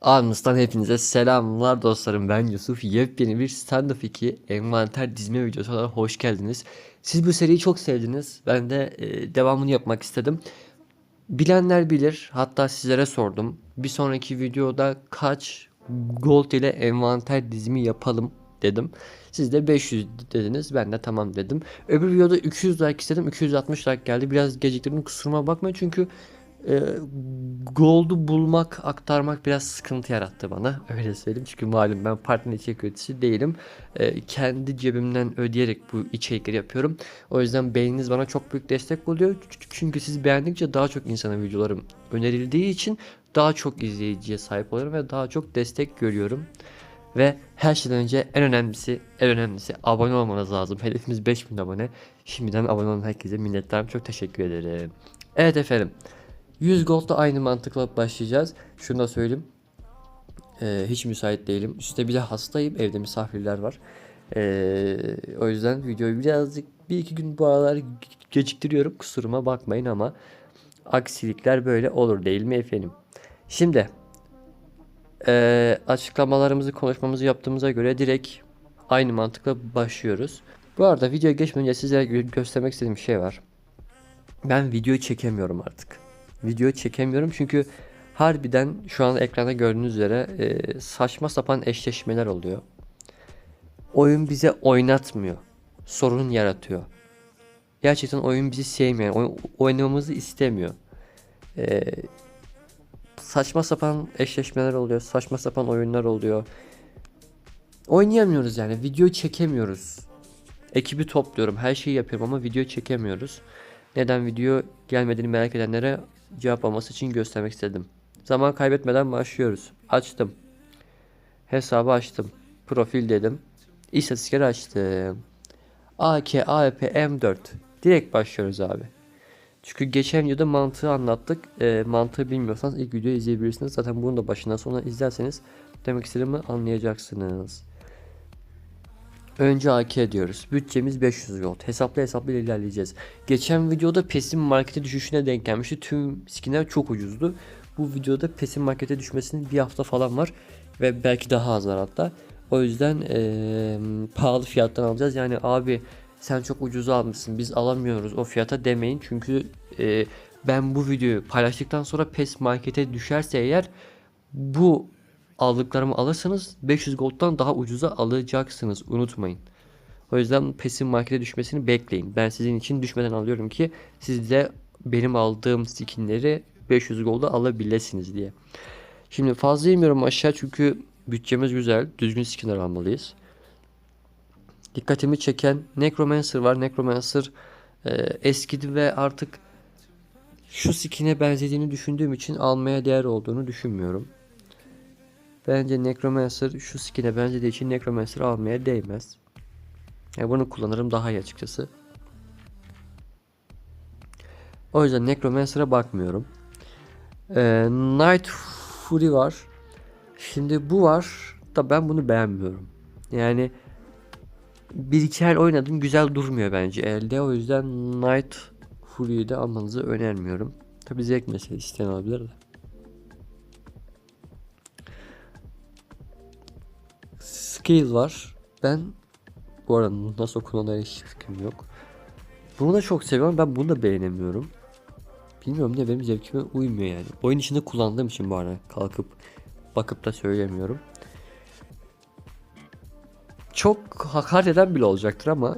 Anımızdan hepinize selamlar dostlarım ben Yusuf. Yepyeni bir Stand Up 2 envanter dizme videosuna hoş geldiniz. Siz bu seriyi çok sevdiniz. Ben de e, devamını yapmak istedim. Bilenler bilir. Hatta sizlere sordum. Bir sonraki videoda kaç gold ile envanter dizimi yapalım dedim. Siz de 500 dediniz. Ben de tamam dedim. Öbür videoda 200 like istedim. 260 like geldi. Biraz geciktirdim. Kusuruma bakmayın çünkü e, Gold'u bulmak, aktarmak biraz sıkıntı yarattı bana. Öyle söyleyeyim. Çünkü malum ben partner içerik üreticisi değilim. E, kendi cebimden ödeyerek bu içerikleri yapıyorum. O yüzden beğeniniz bana çok büyük destek oluyor. Çünkü siz beğendikçe daha çok insana videolarım önerildiği için daha çok izleyiciye sahip oluyorum ve daha çok destek görüyorum. Ve her şeyden önce en önemlisi, en önemlisi abone olmanız lazım. Hedefimiz 5000 abone. Şimdiden abone olan herkese minnettarım. Çok teşekkür ederim. Evet efendim. 100 Gold'da aynı mantıkla başlayacağız. Şunu da söyleyeyim. Ee, hiç müsait değilim. Üstte bir de hastayım. Evde misafirler var. Ee, o yüzden videoyu birazcık bir iki gün bu aralar ge- geciktiriyorum. Kusuruma bakmayın ama aksilikler böyle olur değil mi efendim? Şimdi ee, açıklamalarımızı konuşmamızı yaptığımıza göre direkt aynı mantıkla başlıyoruz. Bu arada videoya geçmeden önce sizlere gö- göstermek istediğim bir şey var. Ben videoyu çekemiyorum artık. Video çekemiyorum çünkü harbiden şu an ekranda gördüğünüz üzere e, saçma sapan eşleşmeler oluyor. Oyun bize oynatmıyor. Sorun yaratıyor. Gerçekten oyun bizi sevmiyor. Oy- oynamamızı istemiyor. E, saçma sapan eşleşmeler oluyor. Saçma sapan oyunlar oluyor. Oynayamıyoruz yani. Video çekemiyoruz. Ekibi topluyorum. Her şeyi yapıyorum ama video çekemiyoruz. Neden video gelmediğini merak edenlere cevap alması için göstermek istedim. Zaman kaybetmeden başlıyoruz. Açtım. Hesabı açtım. Profil dedim. İstatistikleri açtım. AK, AWP, M4. Direkt başlıyoruz abi. Çünkü geçen videoda mantığı anlattık. E, mantığı bilmiyorsanız ilk videoyu izleyebilirsiniz. Zaten bunu da başından sonuna izlerseniz demek istediğimi anlayacaksınız. Önce AK diyoruz. Bütçemiz 500 gold. Hesaplı hesaplı ilerleyeceğiz. Geçen videoda PES'in markete düşüşüne denk gelmişti. Tüm skinler çok ucuzdu. Bu videoda PES'in markete düşmesinin bir hafta falan var. Ve belki daha az var hatta. O yüzden eee, pahalı fiyattan alacağız. Yani abi sen çok ucuza almışsın biz alamıyoruz o fiyata demeyin. Çünkü eee, ben bu videoyu paylaştıktan sonra PES markete düşerse eğer bu aldıklarımı alırsanız 500 gold'dan daha ucuza alacaksınız. Unutmayın. O yüzden PES'in markete düşmesini bekleyin. Ben sizin için düşmeden alıyorum ki siz de benim aldığım skinleri 500 gold'a alabilirsiniz diye. Şimdi fazla yemiyorum aşağı çünkü bütçemiz güzel. Düzgün skinler almalıyız. Dikkatimi çeken Necromancer var. Necromancer e, eskidi ve artık şu skine benzediğini düşündüğüm için almaya değer olduğunu düşünmüyorum. Bence Necromancer şu skin'e benzediği için Necromancer almaya değmez. Yani bunu kullanırım daha iyi açıkçası. O yüzden Necromancer'a bakmıyorum. Ee, Night Fury var. Şimdi bu var da ben bunu beğenmiyorum. Yani bir iki el oynadım güzel durmuyor bence elde. O yüzden Night Fury'yi de almanızı önermiyorum. Tabi zevk meselesi isteyen olabilir de. Scale var. Ben bu arada nasıl okunanlara hiç fikrim yok. Bunu da çok seviyorum. Ben bunu da beğenemiyorum. Bilmiyorum ne benim zevkime uymuyor yani. Oyun içinde kullandığım için bu arada kalkıp bakıp da söylemiyorum. Çok hakaret eden bile olacaktır ama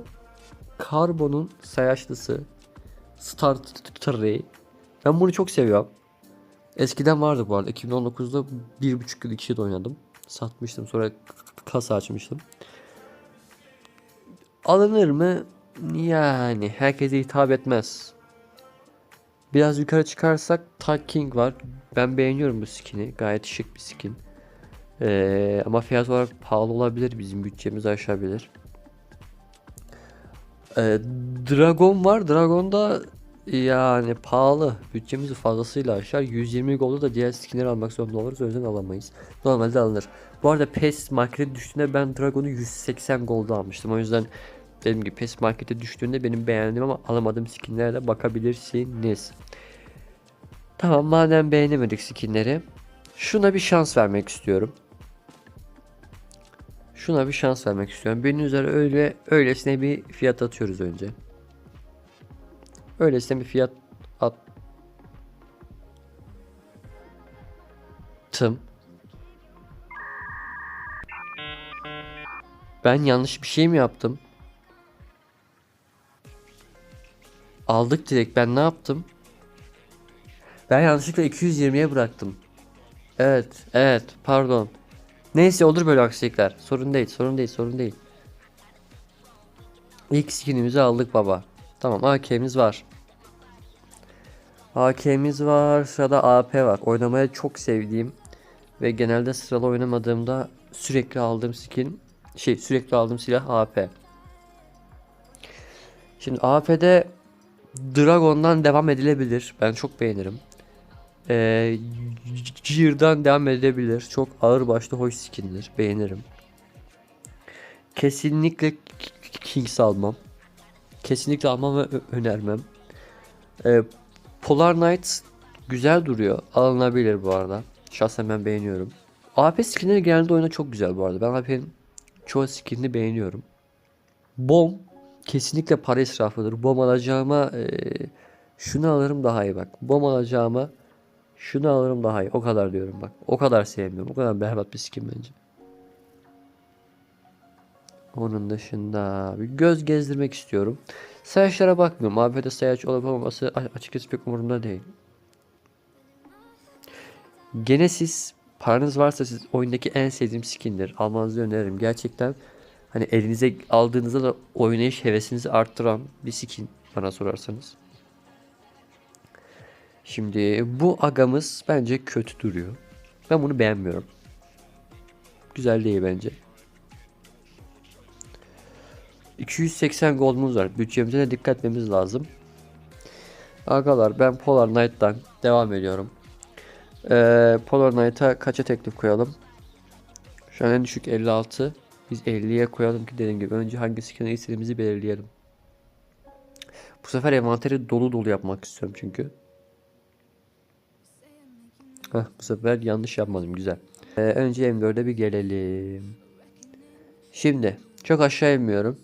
Karbon'un sayaçlısı Starter Ben bunu çok seviyorum. Eskiden vardı bu arada. 2019'da 1.5 yıl 2 yıl oynadım. Satmıştım sonra kasa açmıştım. Alınır mı? Yani herkese hitap etmez. Biraz yukarı çıkarsak Tag King var. Ben beğeniyorum bu skin'i. Gayet şık bir skin. Ee, ama fiyat olarak pahalı olabilir. Bizim bütçemizi aşabilir. Ee, Dragon var. Dragon da yani pahalı. Bütçemizi fazlasıyla aşar. 120 golda da diğer skinleri almak zorunda oluruz. O yüzden alamayız. Normalde alınır. Bu arada PES markete düştüğünde ben Dragon'u 180 golda almıştım. O yüzden dediğim gibi PES markete düştüğünde benim beğendiğim ama alamadığım skinlere de bakabilirsiniz. Tamam madem beğenemedik skinleri. Şuna bir şans vermek istiyorum. Şuna bir şans vermek istiyorum. Benim üzere öyle öylesine bir fiyat atıyoruz önce. Öylesine bir fiyat attım. Ben yanlış bir şey mi yaptım? Aldık direkt. Ben ne yaptım? Ben yanlışlıkla 220'ye bıraktım. Evet, evet, pardon. Neyse olur böyle aksilikler. Sorun değil, sorun değil, sorun değil. İlk skinimizi aldık baba. Tamam, AK'miz var. AK'miz var, sırada AP var. Oynamaya çok sevdiğim ve genelde sıralı oynamadığımda sürekli aldığım skin, şey sürekli aldığım silah AP. Şimdi AP'de Dragon'dan devam edilebilir. Ben çok beğenirim. Ee, devam edebilir. Çok ağır başlı hoş skindir. Beğenirim. Kesinlikle Kings almam. Kesinlikle almam ve önermem. Ee, Polar Knight güzel duruyor. Alınabilir bu arada. Şahsen ben beğeniyorum. AP skinleri genelde oyuna çok güzel bu arada. Ben AP'nin çoğu skinini beğeniyorum. Bomb kesinlikle para israfıdır. Bomb alacağıma e, şunu alırım daha iyi bak. Bomb alacağıma şunu alırım daha iyi. O kadar diyorum bak. O kadar sevmiyorum. O kadar berbat bir skin bence. Onun dışında bir göz gezdirmek istiyorum. Sayaçlara bakmıyorum. AB'de sayaç olup olmaması açıkçası pek umurumda değil. Gene siz paranız varsa siz oyundaki en sevdiğim skindir. Almanızı öneririm. Gerçekten hani elinize aldığınızda da oynayış hevesinizi arttıran bir skin bana sorarsanız. Şimdi bu agamız bence kötü duruyor. Ben bunu beğenmiyorum. Güzel değil bence. 280 gold'umuz var. Bütçemize de dikkat etmemiz lazım. Agalar ben Polar Knight'tan devam ediyorum. Ee, Polar Knight'a kaça teklif koyalım? Şu an en düşük 56. Biz 50'ye koyalım ki dediğim gibi önce hangi skin'i istediğimizi belirleyelim. Bu sefer envanteri dolu dolu yapmak istiyorum çünkü. Heh, bu sefer yanlış yapmadım güzel. Ee, önce M4'e bir gelelim. Şimdi çok aşağı inmiyorum.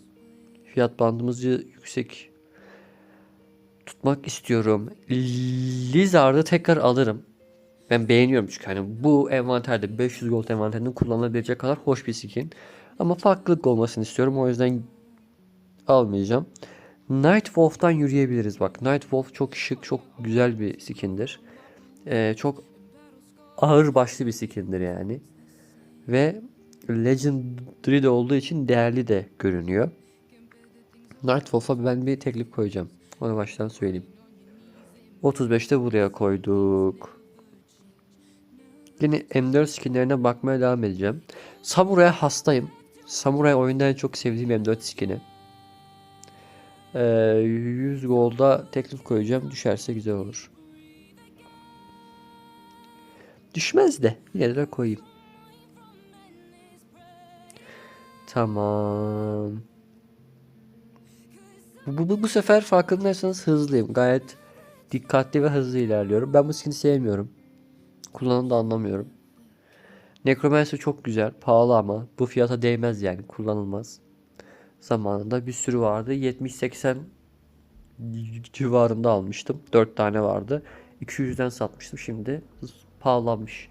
Fiyat bandımızı yüksek tutmak istiyorum. Lizard'ı tekrar alırım. Ben beğeniyorum çünkü hani bu envanterde 500 gold envanterinin kullanılabilecek kadar hoş bir skin. Ama farklılık olmasını istiyorum. O yüzden almayacağım. Night Wolf'tan yürüyebiliriz bak. Night Wolf çok şık, çok güzel bir skindir. Ee, çok ağır başlı bir skindir yani. Ve Legendary de olduğu için değerli de görünüyor. Night Wolf'a ben bir teklif koyacağım. Onu baştan söyleyeyim. 35'te buraya koyduk. Yine M4 skinlerine bakmaya devam edeceğim. Samurai'ya hastayım. Samurai oyunda en çok sevdiğim M4 skini. Ee, 100 golda teklif koyacağım. Düşerse güzel olur. Düşmez de yine de koyayım. Tamam. Bu, bu, bu sefer farkındaysanız hızlıyım. Gayet dikkatli ve hızlı ilerliyorum. Ben bu skin'i sevmiyorum. Kullanımı da anlamıyorum. Necromancer çok güzel. Pahalı ama bu fiyata değmez yani. Kullanılmaz. Zamanında bir sürü vardı. 70-80 civarında almıştım. 4 tane vardı. 200'den satmıştım. Şimdi pahalanmış.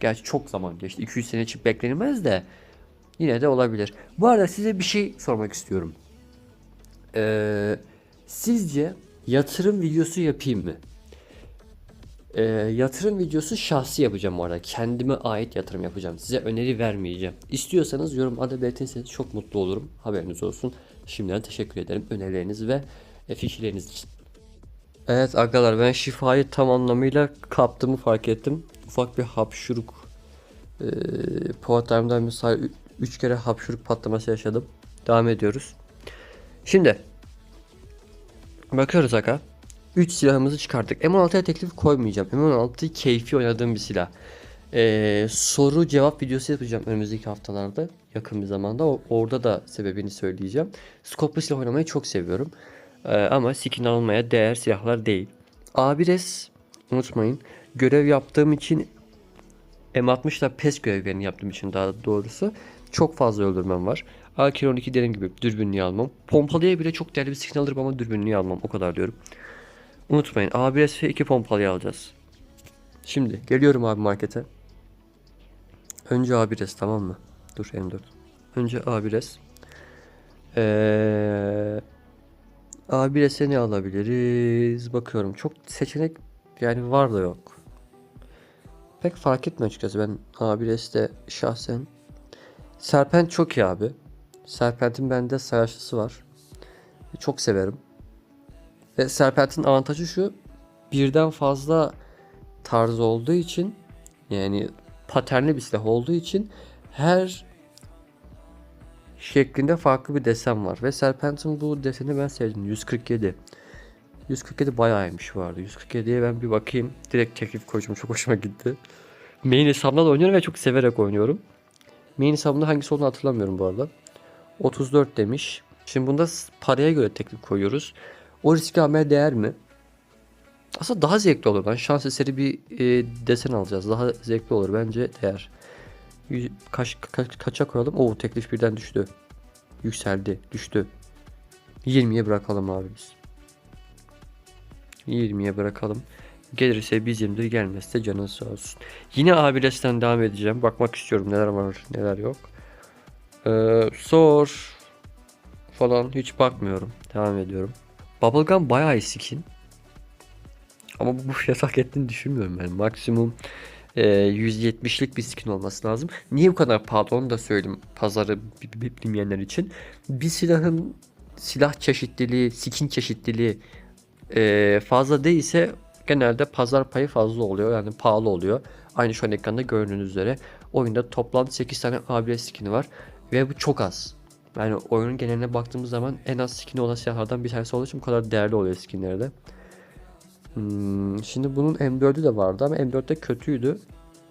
Gerçi çok zaman geçti. 200 sene için beklenilmez de yine de olabilir. Bu arada size bir şey sormak istiyorum. Ee, sizce yatırım videosu yapayım mı? Ee, yatırım videosu şahsi yapacağım bu arada. Kendime ait yatırım yapacağım. Size öneri vermeyeceğim. İstiyorsanız yorumlarda belirtirseniz çok mutlu olurum. Haberiniz olsun. Şimdiden teşekkür ederim önerileriniz ve e, fikirleriniz için. Evet arkadaşlar ben şifayı tam anlamıyla kaptığımı fark ettim. Ufak bir hapşuruk e, Time'dan misal 3 kere hapşuruk patlaması yaşadım. Devam ediyoruz. Şimdi bakıyoruz aga. 3 silahımızı çıkarttık. M16'ya teklif koymayacağım. M16 keyfi oynadığım bir silah. Ee, soru cevap videosu yapacağım önümüzdeki haftalarda. Yakın bir zamanda. Orada da sebebini söyleyeceğim. Skoplu silah oynamayı çok seviyorum. Ee, ama skin almaya değer silahlar değil. A1S unutmayın. Görev yaptığım için M60 ile PES görevlerini yaptığım için daha doğrusu çok fazla öldürmem var. AK-12 dediğim gibi dürbünlüğü almam. Pompalıya bile çok değerli bir skin alırım ama dürbünlüğü almam. O kadar diyorum. Unutmayın ABS ve 2 pompalıyı alacağız. Şimdi geliyorum abi markete. Önce A1S tamam mı? Dur M4. Önce A1S. Ee, A1S'e ne alabiliriz? Bakıyorum. Çok seçenek yani var da yok. Pek fark etmiyor açıkçası. Ben A1S'te şahsen Serpent çok iyi abi. Serpent'in bende sayaçlısı var. Çok severim. Ve Serpent'in avantajı şu. Birden fazla tarz olduğu için yani paternli bir silah olduğu için her şeklinde farklı bir desen var. Ve Serpent'in bu deseni ben sevdim. 147. 147 bayağı iyiymiş vardı. 147'ye ben bir bakayım. Direkt teklif koyacağım. Çok hoşuma gitti. Main hesabımda da oynuyorum ve çok severek oynuyorum. Main hesabımda hangisi olduğunu hatırlamıyorum bu arada. 34 demiş. Şimdi bunda paraya göre teklif koyuyoruz. O riski almaya değer mi? Aslında daha zevkli olur. Ben şans eseri bir e, desen alacağız. Daha zevkli olur. Bence değer. Kaç, kaç, kaça koyalım? Oo teklif birden düştü. Yükseldi. Düştü. 20'ye bırakalım abi biz. 20'ye bırakalım. Gelirse bizimdir gelmezse canın sağ olsun. Yine abilesten devam edeceğim. Bakmak istiyorum neler var neler yok. Ee, sor falan hiç bakmıyorum. Devam ediyorum. Bubblegum bayağı iyi skin. Ama bu, fiyat hak ettiğini düşünmüyorum ben. Maksimum e, 170'lik bir skin olması lazım. Niye bu kadar pahalı onu da söyleyeyim pazarı bi- bi- bilmeyenler için. Bir silahın silah çeşitliliği, skin çeşitliliği e, fazla değilse genelde pazar payı fazla oluyor. Yani pahalı oluyor. Aynı şu an ekranda gördüğünüz üzere oyunda toplam 8 tane ABS skini var. Ve bu çok az. Yani oyunun geneline baktığımız zaman en az skini olan silahlardan bir tanesi olduğu için bu kadar değerli oluyor skinlerde. Hmm, şimdi bunun M4'ü de vardı ama M4'te kötüydü.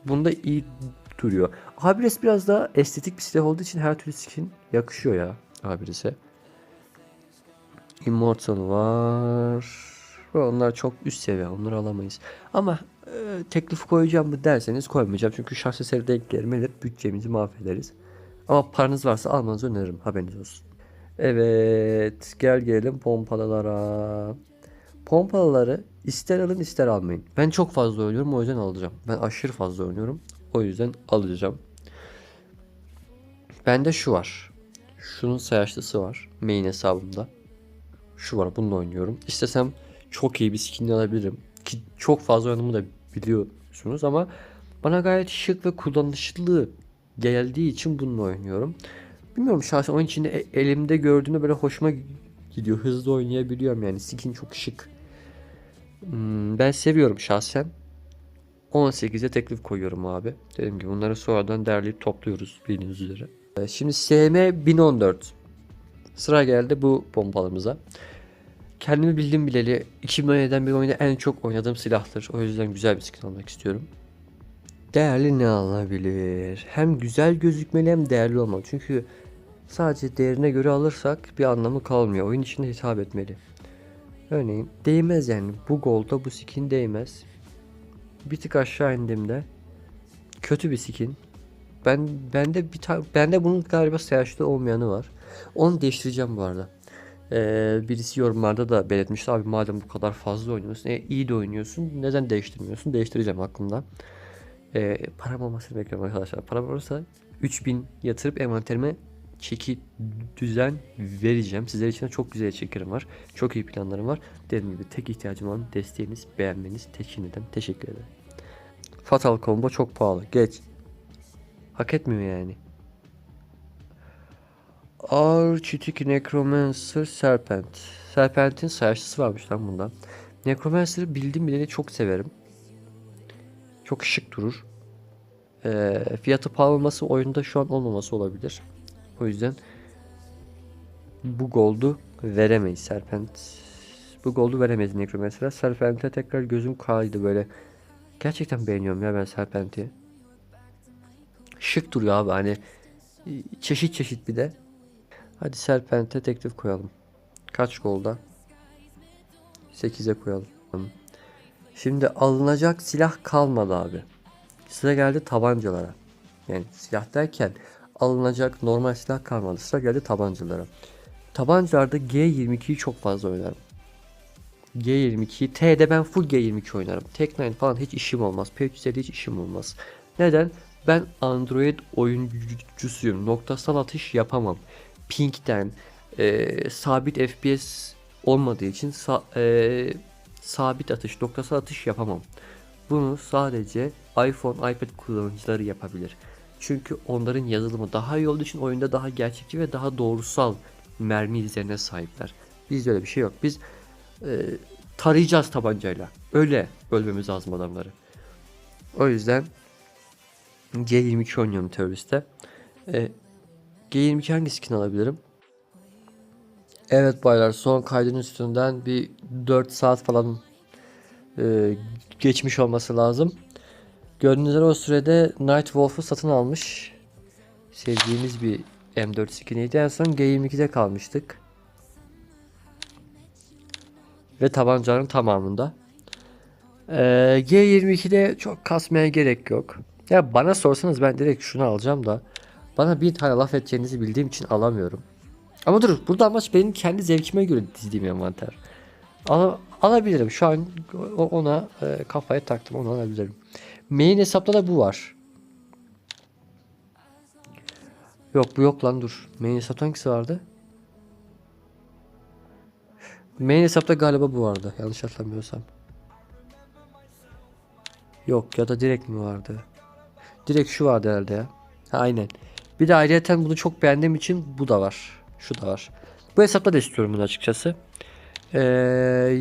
Bunda iyi duruyor. ABS biraz daha estetik bir silah olduğu için her türlü skin yakışıyor ya ABS'e. Immortal var. Onlar çok üst seviye. Onları alamayız. Ama e, teklif koyacağım mı derseniz koymayacağım. Çünkü şahs eseri denk gelmeler bütçemizi mahvederiz. Ama paranız varsa almanızı öneririm. Haberiniz olsun. Evet. Gel gelelim pompalılara. Pompalıları ister alın ister almayın. Ben çok fazla oynuyorum o yüzden alacağım. Ben aşırı fazla oynuyorum. O yüzden alacağım. Bende şu var. Şunun sayaçlısı var. Main hesabımda. Şu var bununla oynuyorum. İstesem çok iyi bir skin alabilirim. Ki çok fazla oynadığımı da biliyorsunuz ama bana gayet şık ve kullanışlı geldiği için bununla oynuyorum. Bilmiyorum şahsen oyun içinde e- elimde gördüğümde böyle hoşuma gidiyor. Hızlı oynayabiliyorum yani. Skin çok şık. Hmm, ben seviyorum şahsen. 18'e teklif koyuyorum abi. Dediğim gibi bunları sonradan derleyip topluyoruz bildiğiniz üzere. Ee, Şimdi SM 1014. Sıra geldi bu pompalımıza. Kendimi bildim bileli 2017'den bir oyunda en çok oynadığım silahtır. O yüzden güzel bir skin almak istiyorum. Değerli ne alınabilir? Hem güzel gözükmeli hem değerli olmalı. Çünkü sadece değerine göre alırsak bir anlamı kalmıyor. Oyun içinde hitap etmeli. Örneğin değmez yani. Bu golda bu skin değmez. Bir tık aşağı indiğimde kötü bir skin. Ben bende bir bende bunun galiba sayaçlı olmayanı var. Onu değiştireceğim bu arada. Ee, birisi yorumlarda da belirtmişti abi madem bu kadar fazla oynuyorsun, e, iyi de oynuyorsun, neden değiştirmiyorsun? Değiştireceğim aklımda. Ee, param olmasını bekliyorum arkadaşlar. Param olursa 3000 yatırıp envanterime çeki düzen vereceğim. Sizler için çok güzel içeriklerim var. Çok iyi planlarım var. Dediğim gibi tek ihtiyacım olan desteğiniz, beğenmeniz. Şimdiden teşekkür ederim. Fatal Combo çok pahalı. Geç. Hak etmiyor yani. Çitik Necromancer Serpent. Serpent'in sayaçlısı varmış lan bunda. Necromancer'ı bildim bileli çok severim. Çok şık durur. Ee, fiyatı pahalı olması oyunda şu an olmaması olabilir. O yüzden bu gold'u veremeyiz Serpent. Bu gold'u veremeyiz Necromancer'a. Serpent'e tekrar gözüm kaydı böyle. Gerçekten beğeniyorum ya ben Serpent'i. Şık duruyor abi hani e, çeşit çeşit bir de. Hadi Serpent'e teklif koyalım. Kaç golda? 8'e koyalım. Şimdi alınacak silah kalmadı abi. Sıra geldi tabancalara. Yani silah derken alınacak normal silah kalmadı. Sıra geldi tabancalara. Tabancalarda G22'yi çok fazla oynarım. G22'yi T'de ben full G22 oynarım. Tek9 falan hiç işim olmaz. P350 hiç işim olmaz. Neden? Ben Android oyuncusuyum. Noktasal atış yapamam. Ping'den e, sabit FPS olmadığı için sa, e, sabit atış, noktasal atış yapamam. Bunu sadece iPhone, iPad kullanıcıları yapabilir. Çünkü onların yazılımı daha iyi olduğu için oyunda daha gerçekçi ve daha doğrusal mermi izlerine sahipler. Bizde öyle bir şey yok. Biz e, tarayacağız tabancayla. Öyle ölmemiz lazım adamları. O yüzden G22 oynuyorum teröriste. E, G22 hangi skin alabilirim? Evet baylar son kaydın üstünden bir 4 saat falan e, geçmiş olması lazım. Gördüğünüz üzere o sürede Night Wolf'u satın almış. Sevdiğimiz bir M4 skiniydi. En son G22'de kalmıştık. Ve tabancanın tamamında. Ee, G22'de çok kasmaya gerek yok. Ya bana sorsanız ben direkt şunu alacağım da bana bir tane laf edeceğinizi bildiğim için alamıyorum. Ama dur burada amaç benim kendi zevkime göre dizdiğim envanter. Al, alabilirim şu an ona e, kafaya taktım onu alabilirim. Main hesapta da bu var. Yok bu yok lan dur. Main hesapta hangisi vardı? Main hesapta galiba bu vardı. Yanlış hatırlamıyorsam. Yok ya da direkt mi vardı? Direkt şu vardı herhalde ya. Ha, aynen. Bir de ayrıca bunu çok beğendiğim için bu da var. Şu da var. Bu hesapta da istiyorum bunu açıkçası. Ee,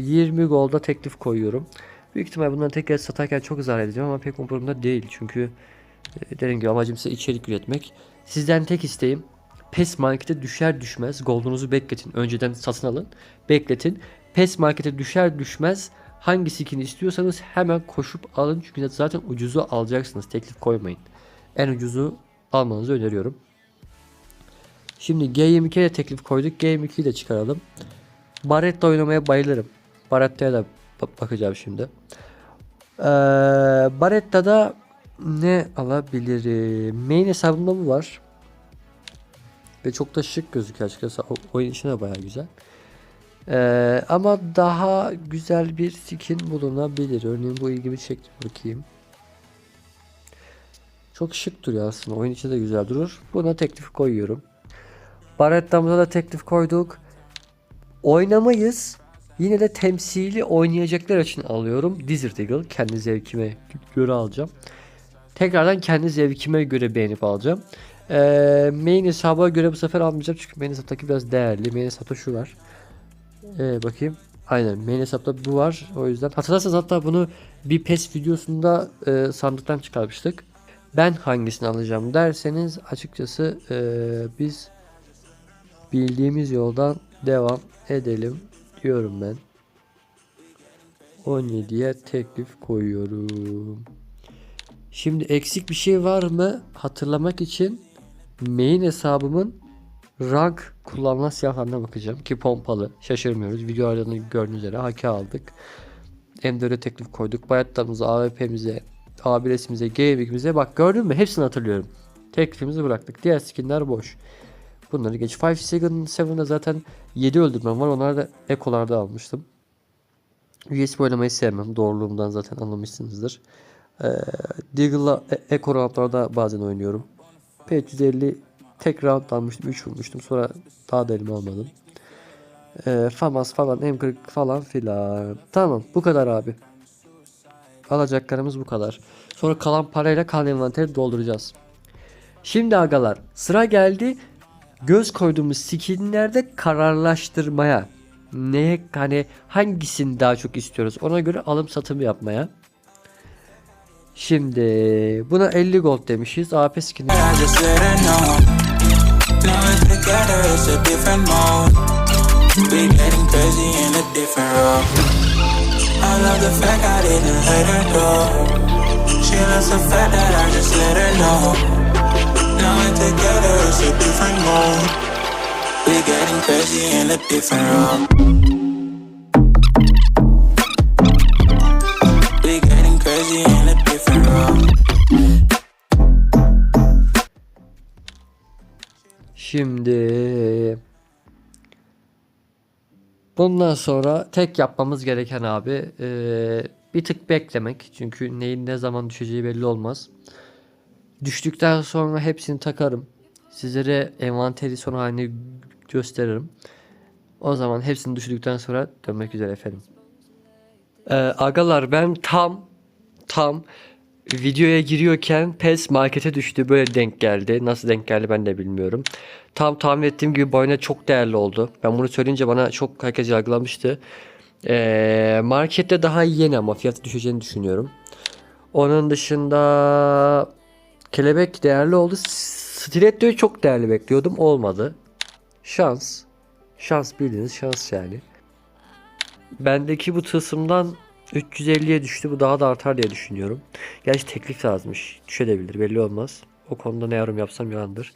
20 golda teklif koyuyorum. Büyük ihtimal bunları tekrar satarken çok zarar edeceğim ama pek umurumda değil. Çünkü e, dediğim gibi amacım ise içerik üretmek. Sizden tek isteğim PES markete düşer düşmez goldunuzu bekletin. Önceden satın alın. Bekletin. PES markete düşer düşmez hangi skin istiyorsanız hemen koşup alın. Çünkü zaten ucuzu alacaksınız. Teklif koymayın. En ucuzu almanızı öneriyorum. Şimdi G22'ye teklif koyduk. G22'yi de çıkaralım. Barretta oynamaya bayılırım. Baretta'ya da bakacağım şimdi. Ee, Baretta'da ne alabilirim? Main hesabımda bu var. Ve çok da şık gözüküyor açıkçası. O, oyun içine baya güzel. Ee, ama daha güzel bir skin bulunabilir. Örneğin bu ilgimi çekti. Bakayım. Çok şık duruyor aslında. Oyun içinde de güzel durur. Buna teklif koyuyorum. Baretta'mıza da teklif koyduk. Oynamayız. Yine de temsili oynayacaklar için alıyorum. Desert Eagle. Kendi zevkime göre alacağım. Tekrardan kendi zevkime göre beğenip alacağım. Ee, main hesaba göre bu sefer almayacağım. Çünkü main hesaptaki biraz değerli. Main hesapta şu var. Ee, bakayım. Aynen main hesapta bu var. O yüzden hatırlarsanız hatta bunu bir PES videosunda e, sandıktan çıkarmıştık. Ben hangisini alacağım derseniz açıkçası e, biz bildiğimiz yoldan devam edelim diyorum ben. 17'ye teklif koyuyorum. Şimdi eksik bir şey var mı? Hatırlamak için main hesabımın rank kullanılan silahlarına bakacağım ki pompalı. Şaşırmıyoruz. Videolarını gördüğünüz üzere haki aldık. M4'e teklif koyduk. Bayatlarımıza AWP'mize A1S'imize G2'mize bak gördün mü? Hepsini hatırlıyorum. Teklifimizi bıraktık. Diğer skinler boş bunları geç 5 Second 7'de zaten 7 öldürmem var onları da ekolarda almıştım USB oynamayı sevmem doğruluğumdan zaten anlamışsınızdır ee, Deagle'la e roundlarda bazen oynuyorum P350 tek round almıştım 3 vurmuştum sonra daha da elime almadım. Ee, FAMAS falan M40 falan filan. Tamam bu kadar abi. Alacaklarımız bu kadar. Sonra kalan parayla kalan envanteri dolduracağız. Şimdi agalar sıra geldi göz koyduğumuz skinlerde kararlaştırmaya. Neye hani hangisini daha çok istiyoruz ona göre alım satım yapmaya. Şimdi buna 50 gold demişiz. AP skin'i coming together, it's a different mode. We're getting crazy in a different room. Şimdi bundan sonra tek yapmamız gereken abi e, bir tık beklemek. Çünkü neyin ne zaman düşeceği belli olmaz. Düştükten sonra hepsini takarım. Sizlere envanteri son halini gösteririm. O zaman hepsini düşürdükten sonra dönmek üzere efendim. Ee, agalar ben tam tam videoya giriyorken PES markete düştü. Böyle denk geldi. Nasıl denk geldi ben de bilmiyorum. Tam tahmin ettiğim gibi bu oyuna çok değerli oldu. Ben bunu söyleyince bana çok herkes yargılamıştı. Ee, markette daha yeni ama fiyatı düşeceğini düşünüyorum. Onun dışında kelebek değerli oldu. Stiletto'yu çok değerli bekliyordum. Olmadı. Şans. Şans bildiğiniz şans yani. Bendeki bu tılsımdan 350'ye düştü. Bu daha da artar diye düşünüyorum. Gerçi teklif lazımmış. Düşebilir belli olmaz. O konuda ne yorum yapsam yalandır.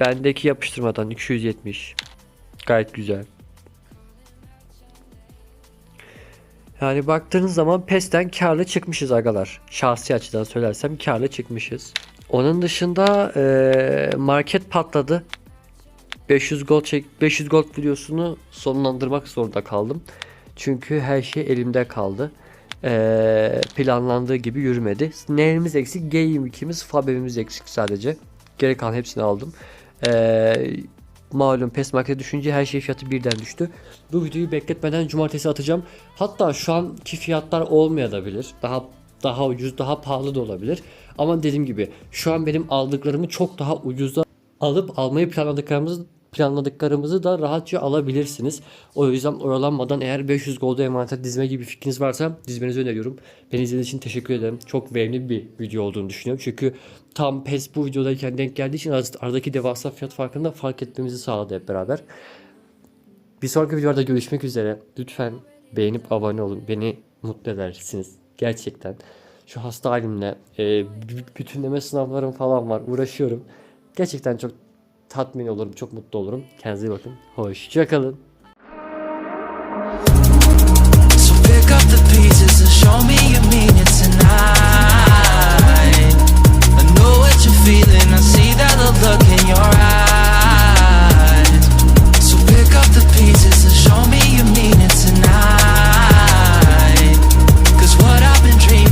Bendeki yapıştırmadan 270. Gayet güzel. Yani baktığınız zaman PES'ten karlı çıkmışız agalar. Şahsi açıdan söylersem karlı çıkmışız. Onun dışında eee, market patladı. 500 gol çek 500 gol videosunu sonlandırmak zorunda kaldım. Çünkü her şey elimde kaldı. Eee, planlandığı gibi yürümedi. Neyimiz eksik? G22'miz, Fab'imiz eksik sadece. Geri kalan hepsini aldım. Eee malum PES markete düşünce her şey fiyatı birden düştü. Bu videoyu bekletmeden cumartesi atacağım. Hatta şu anki fiyatlar olmayabilir. Daha daha ucuz, daha pahalı da olabilir. Ama dediğim gibi şu an benim aldıklarımı çok daha ucuza alıp almayı planladıklarımızı planladıklarımızı da rahatça alabilirsiniz. O yüzden oyalanmadan eğer 500 golda emanet dizme gibi fikriniz varsa dizmenizi öneriyorum. Beni izlediğiniz için teşekkür ederim. Çok verimli bir video olduğunu düşünüyorum. Çünkü tam PES bu videodayken denk geldiği için ar- aradaki devasa fiyat farkını da fark etmemizi sağladı hep beraber. Bir sonraki videoda görüşmek üzere. Lütfen beğenip abone olun. Beni mutlu edersiniz. Gerçekten. Şu hasta halimle e, bütünleme sınavlarım falan var. Uğraşıyorum. Gerçekten çok tatmin olurum. Çok mutlu olurum. Kendinize iyi bakın. Hoşçakalın. So tonight. I know what you're feeling. I